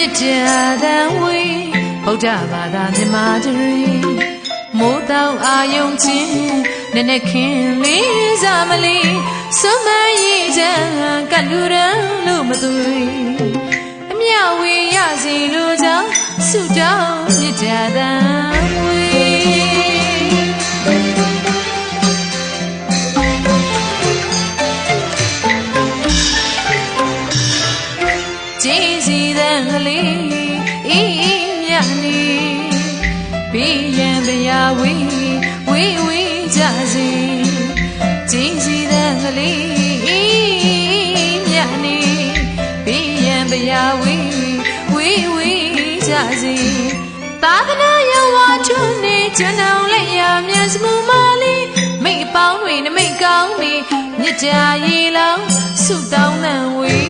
မြစ်တာတန်ဝေးဗုဒ္ဓဘာသာမြမတရီမိုးတောင်အာယုံချင်းနဲ့နဲ့ခင်လေးစားမလေးစွမ်းမရည်ချမ်းကလူရန်လို့မသွေအမြဝေရစီလိုကြောင့်ဆုတော ကြည်စီတဲ့ကလေးအေးအေးမြနေဘေးရန်ဗျာဝေးဝေးဝေးကြစီကြည်စီတဲ့ကလေးအေးမြနေဘေးရန်ဗျာဝေးဝေးဝေးကြစီသာသနာယဝါထုံနေကျွန်တော်လက်ရမျက်စမူမလေးမိတ်အပေါင်းတွေနမိတ်ကောင်းနေမြစ်တာရေလောင်းဆုတောင်းတဲ့ဝေး